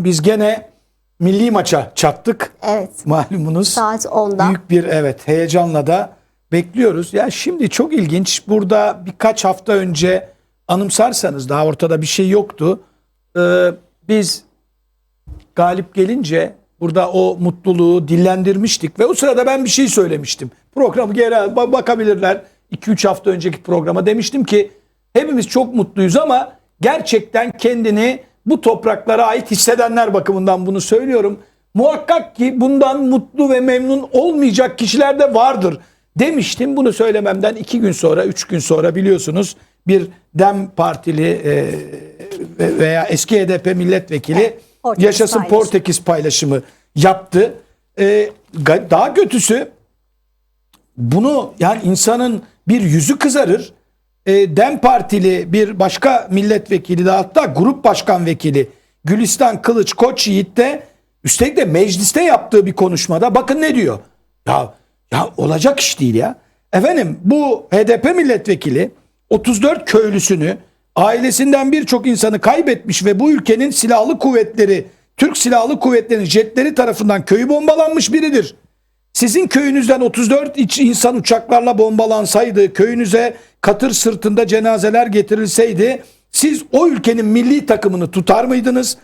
Biz gene milli maça çattık. Evet. Malumunuz. Saat 10'da. Büyük bir evet heyecanla da bekliyoruz. Ya şimdi çok ilginç. Burada birkaç hafta önce anımsarsanız daha ortada bir şey yoktu. Ee, biz galip gelince burada o mutluluğu dillendirmiştik ve o sırada ben bir şey söylemiştim. Programı geri bakabilirler. 2-3 hafta önceki programa demiştim ki hepimiz çok mutluyuz ama gerçekten kendini bu topraklara ait hissedenler bakımından bunu söylüyorum. Muhakkak ki bundan mutlu ve memnun olmayacak kişiler de vardır demiştim. Bunu söylememden iki gün sonra, üç gün sonra biliyorsunuz bir DEM Partili e, ve- veya eski HDP milletvekili Portekiz yaşasın. Portekiz paylaşımı yaptı. E, daha kötüsü bunu yani insanın bir yüzü kızarır. E, Dem Partili bir başka milletvekili de hatta grup başkan vekili Gülistan Kılıç Koç Yiğit de üstelik de mecliste yaptığı bir konuşmada bakın ne diyor. Ya ya olacak iş değil ya. Efendim bu HDP milletvekili 34 köylüsünü ailesinden birçok insanı kaybetmiş ve bu ülkenin silahlı kuvvetleri Türk Silahlı Kuvvetleri'nin jetleri tarafından köyü bombalanmış biridir. Sizin köyünüzden 34 iç insan uçaklarla bombalansaydı, köyünüze katır sırtında cenazeler getirilseydi, siz o ülkenin milli takımını tutar mıydınız?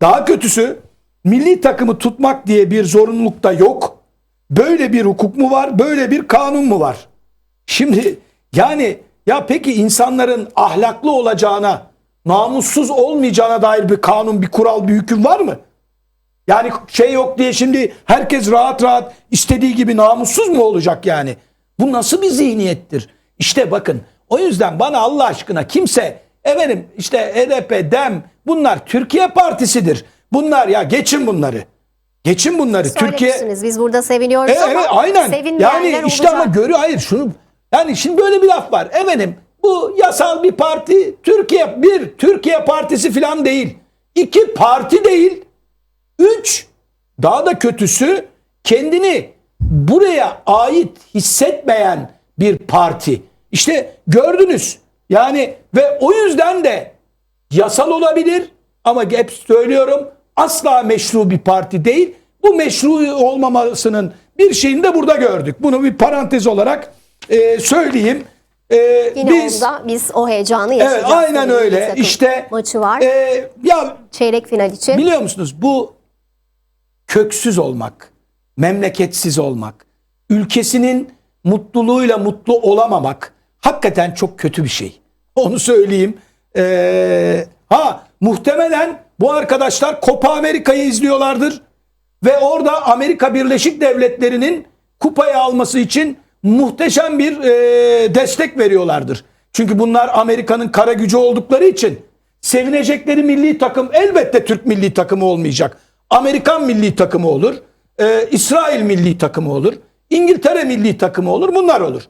Daha kötüsü, milli takımı tutmak diye bir zorunluluk da yok. Böyle bir hukuk mu var, böyle bir kanun mu var? Şimdi yani ya peki insanların ahlaklı olacağına, namussuz olmayacağına dair bir kanun, bir kural, bir hüküm var mı? Yani şey yok diye şimdi herkes rahat rahat istediği gibi namussuz mu olacak yani? Bu nasıl bir zihniyettir? İşte bakın o yüzden bana Allah aşkına kimse efendim işte HDP, DEM bunlar Türkiye Partisi'dir. Bunlar ya geçin bunları. Geçin bunları. Türkiye. Biz burada seviniyoruz e, ama evet aynen. Yani işte ama olacak. görüyor hayır şunu yani şimdi böyle bir laf var. Efendim bu yasal bir parti Türkiye bir Türkiye partisi falan değil. İki parti değil. Üç daha da kötüsü kendini buraya ait hissetmeyen bir parti. İşte gördünüz. Yani ve o yüzden de yasal olabilir ama hep söylüyorum asla meşru bir parti değil. Bu meşru olmamasının bir şeyini de burada gördük. Bunu bir parantez olarak e, söyleyeyim. E, Yine biz onda biz o heyecanı evet yaşayacağız. aynen Milli öyle. İşte maçı var. e, ya Çeyrek final için. Biliyor musunuz bu köksüz olmak, memleketsiz olmak, ülkesinin mutluluğuyla mutlu olamamak hakikaten çok kötü bir şey. Onu söyleyeyim. Ee, ha muhtemelen bu arkadaşlar Copa Amerika'yı izliyorlardır ve orada Amerika Birleşik Devletleri'nin kupayı alması için muhteşem bir e, destek veriyorlardır. Çünkü bunlar Amerika'nın kara gücü oldukları için sevinecekleri milli takım elbette Türk milli takımı olmayacak. Amerikan milli takımı olur, e, İsrail milli takımı olur, İngiltere milli takımı olur, bunlar olur.